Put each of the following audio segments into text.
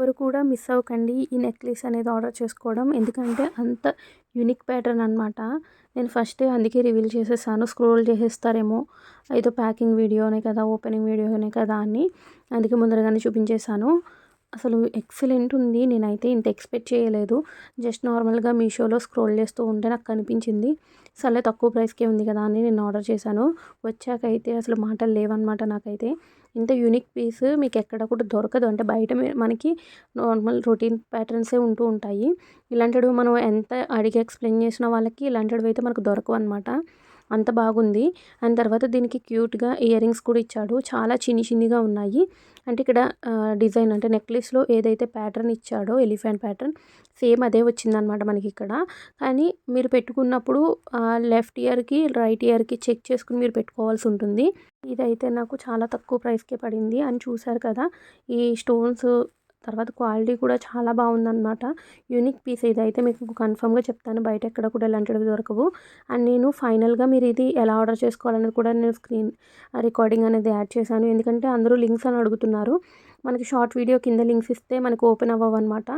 ఎవ్వరు కూడా మిస్ అవ్వకండి ఈ నెక్లెస్ అనేది ఆర్డర్ చేసుకోవడం. ఎందుకంటే అంత యూనిక్ ప్యాటర్న్ అనమాట నేను ఫస్టే అందుకే రివీల్ చేసేసాను. స్క్రోల్ చేసేస్తారేమో ఏదో ప్యాకింగ్ వీడియోనే కదా ఓపెనింగ్ వీడియోనే కదా అని అందుకే ముందరగానే చూపించేశాను. అసలు ఎక్సలెంట్ ఉంది. నేనైతే ఇంత ఎక్స్పెక్ట్ చేయలేదు. జస్ట్ నార్మల్గా మీషోలో స్క్రోల్ చేస్తూ ఉంటే నాకు కనిపించింది. సరే తక్కువ ప్రైస్కే ఉంది కదా అని నేను ఆర్డర్ చేశాను. వచ్చాకైతే అసలు మాటలు లేవన్నమాట నాకైతే. ఇంత యూనిక్ పీస్ మీకు ఎక్కడ కూడా దొరకదు. అంటే బయట మనకి నార్మల్ రొటీన్ ప్యాటర్న్సే ఉంటూ ఉంటాయి. ఇలాంటివి మనం ఎంత అడిగి ఎక్స్ప్లెయిన్ చేసిన వాళ్ళకి ఇలాంటివి అయితే మనకు దొరకవు అనమాట అంత బాగుంది. అండ్ తర్వాత దీనికి క్యూట్గా ఇయర్ రింగ్స్ కూడా ఇచ్చాడు. చాలా చిన్ని చిన్నిగా ఉన్నాయి. అంటే ఇక్కడ డిజైన్ అంటే నెక్లెస్లో ఏదైతే ప్యాటర్న్ ఇచ్చాడో ఎలిఫెంట్ ప్యాటర్న్ సేమ్ అదే వచ్చిందనమాట మనకి ఇక్కడ. కానీ మీరు పెట్టుకున్నప్పుడు లెఫ్ట్ ఇయర్కి రైట్ ఇయర్కి చెక్ చేసుకుని మీరు పెట్టుకోవాల్సి ఉంటుంది. ఇదైతే నాకు చాలా తక్కువ ప్రైస్కే పడింది. అని చూసారు కదా ఈ స్టోన్స్ తర్వాత క్వాలిటీ కూడా చాలా బాగుందన్నమాట. యూనిక్ పీస్ ఇదైతే మీకు కన్ఫర్మ్గా చెప్తాను. బయట ఎక్కడ కూడా ఇలాంటివి దొరకవు. అండ్ నేను ఫైనల్గా మీరు ఇది ఎలా ఆర్డర్ చేసుకోవాలనేది కూడా నేను స్క్రీన్ రికార్డింగ్ అనేది యాడ్ చేశాను. ఎందుకంటే అందరూ లింక్స్ అని అడుగుతున్నారు. మనకి షార్ట్ వీడియో కింద లింక్స్ ఇస్తే మనకు ఓపెన్ అవ్వవు అనమాట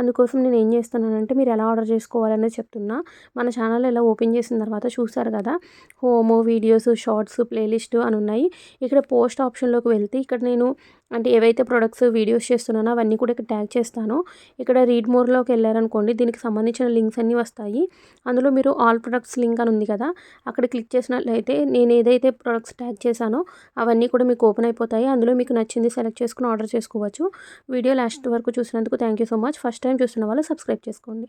అందుకోసం నేను ఏం చేస్తున్నానంటే మీరు ఎలా ఆర్డర్ చేసుకోవాలనేది చెప్తున్నా. మన ఛానల్ ఎలా ఓపెన్ చేసిన తర్వాత చూసారు కదా హోమో వీడియోస్ షార్ట్స్ ప్లేలిస్ట్ అని ఉన్నాయి. ఇక్కడ పోస్ట్ ఆప్షన్లోకి వెళ్తే ఇక్కడ నేను అంటే ఏవైతే ప్రొడక్ట్స్ వీడియోస్ చేస్తున్నానో అవన్నీ కూడా ఇక్కడ ట్యాగ్ చేస్తాను. ఇక్కడ రీడ్ మోర్లోకి వెళ్ళారనుకోండి దీనికి సంబంధించిన లింక్స్ అన్నీ వస్తాయి. అందులో మీరు ఆల్ ప్రొడక్ట్స్ లింక్ అని ఉంది కదా అక్కడ క్లిక్ చేసినట్లయితే నేను ఏదైతే ప్రొడక్ట్స్ ట్యాగ్ చేశానో అవన్నీ కూడా మీకు ఓపెన్ అయిపోతాయి. అందులో మీకు నచ్చింది సెలెక్ట్ చేసుకుని ఆర్డర్ ఆర్డర్ చేసుకోవచ్చు. వీడియో లాస్ట్ వరకు చూసినందుకు thank you so much. First time చూస్తున్న వాళ్ళు సబ్స్క్రైబ్ చేసుకోండి.